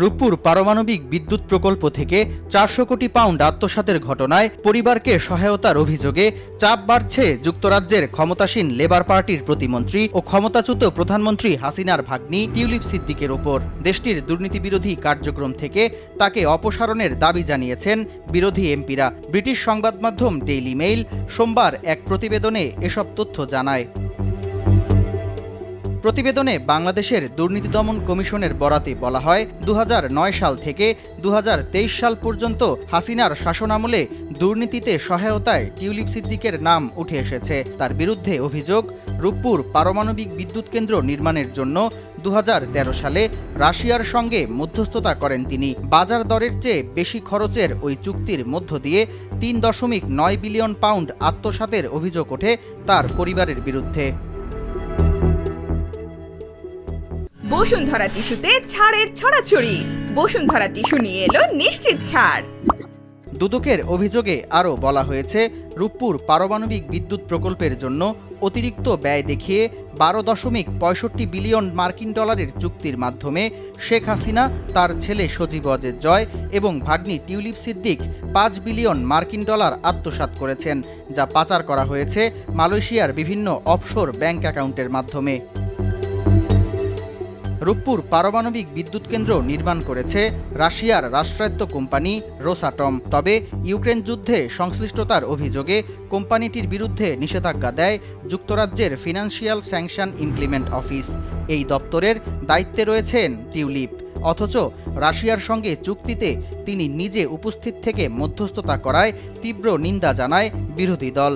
রূপপুর পারমাণবিক বিদ্যুৎ প্রকল্প থেকে চারশো কোটি পাউন্ড আত্মসাতের ঘটনায় পরিবারকে সহায়তার অভিযোগে চাপ বাড়ছে যুক্তরাজ্যের ক্ষমতাসীন লেবার পার্টির প্রতিমন্ত্রী ও ক্ষমতাচ্যুত প্রধানমন্ত্রী হাসিনার ভাগ্নি টিউলিপ সিদ্দিকের ওপর। দেশটির দুর্নীতিবিরোধী কার্যক্রম থেকে তাকে অপসারণের দাবি জানিয়েছেন বিরোধী এমপিরা। ব্রিটিশ সংবাদ মাধ্যম ডেইলি মেইল সোমবার এক প্রতিবেদনে এসব তথ্য জানায়। প্রতিবেদনে বাংলাদেশের দুর্নীতি দমন কমিশনের বরাতে বলা হয়, দুহাজার নয় সাল থেকে দুহাজার তেইশ সাল পর্যন্ত হাসিনার শাসনামলে দুর্নীতিতে সহায়তায় টিউলিপ সিদ্দিকের নাম উঠে এসেছে। তার বিরুদ্ধে অভিযোগ, রূপপুর পারমাণবিক বিদ্যুৎ কেন্দ্র নির্মাণের জন্য দুহাজার তেরো সালে রাশিয়ার সঙ্গে মধ্যস্থতা করেন তিনি। বাজার দরের চেয়ে বেশি খরচের ওই চুক্তির মধ্য দিয়ে তিন দশমিক নয় বিলিয়ন পাউন্ড আত্মসাতের অভিযোগ ওঠে তার পরিবারের বিরুদ্ধে। বসুন্ধরা টিস্যুতে ছাড়ের ছড়াছড়ি। বসুন্ধরা টিস্যু নিয়ে এলো নিশ্চিত ছাড়। দুদকের অভিযোগে আরও বলা হয়েছে, রূপপুর পারমাণবিক বিদ্যুৎ প্রকল্পের জন্য অতিরিক্ত ব্যয় দেখিয়ে বারো দশমিক পঁয়ষট্টি বিলিয়ন মার্কিন ডলারের চুক্তির মাধ্যমে শেখ হাসিনা, তার ছেলে সজীব অজের জয় এবং ভাগ্নি টিউলিপ সিদ্দিক পাঁচ বিলিয়ন মার্কিন ডলার আত্মসাৎ করেছেন, যা পাচার করা হয়েছে মালয়েশিয়ার বিভিন্ন অফশোর ব্যাংক অ্যাকাউন্টের মাধ্যমে। রূপপুর পারমাণবিক বিদ্যুৎ কেন্দ্র নির্মাণ করেছে রাশিয়ার রাষ্ট্রায়ত্ত কোম্পানি রোসাটম। তবে ইউক্রেন যুদ্ধে সংশ্লিষ্টতার অভিযোগে কোম্পানিটির বিরুদ্ধে নিষেধাজ্ঞা দেয় যুক্তরাজ্যের ফিনান্সিয়াল স্যাংশন ইমপ্লিমেন্ট অফিস। এই দপ্তরের দায়িত্বে রয়েছেন টিউলিপ। অথচ রাশিয়ার সঙ্গে চুক্তিতে তিনি নিজে উপস্থিত থেকে মধ্যস্থতা করায় তীব্র নিন্দা জানায় বিরোধী দল।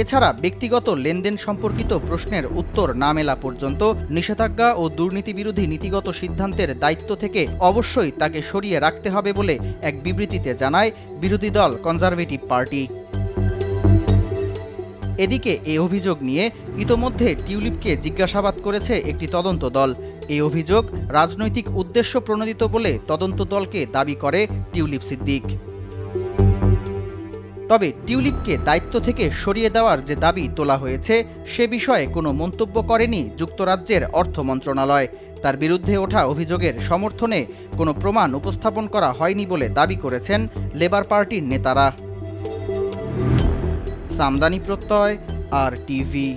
এছাড়া ব্যক্তিগত লেনদেন সম্পর্কিত প্রশ্নের উত্তর না মেলা পর্যন্ত নিষেধাজ্ঞা ও দুর্নীতি বিরোধী নীতিগত সিদ্ধান্তের দায়িত্ব থেকে অবশ্যই তাকে সরিয়ে রাখতে হবে বলে এক বিবৃতিতে জানায় বিরোধী দল কনজারভেটিভ পার্টি। এদিকে এই অভিযোগ নিয়ে ইতোমধ্যে টিউলিপকে জিজ্ঞাসাবাদ করেছে একটি তদন্ত দল। এই অভিযোগ রাজনৈতিক উদ্দেশ্য প্রণোদিত বলে তদন্ত দলকে দাবি করে টিউলিপ সিদ্দিক। তবে টিউলিপকে দায়িত্ব থেকে সরিয়ে দেওয়ার যে দাবি তোলা হয়েছে, সে বিষয়ে কোনো মন্তব্য করেনি যুক্তরাজ্যের অর্থ মন্ত্রণালয়। তার বিরুদ্ধে ওঠা অভিযোগের সমর্থনে কোনো প্রমাণ উপস্থাপন করা হয়নি বলে দাবি করেছেন লেবার পার্টির নেতারা। সামদানি প্রত্যয়, আর টিভি।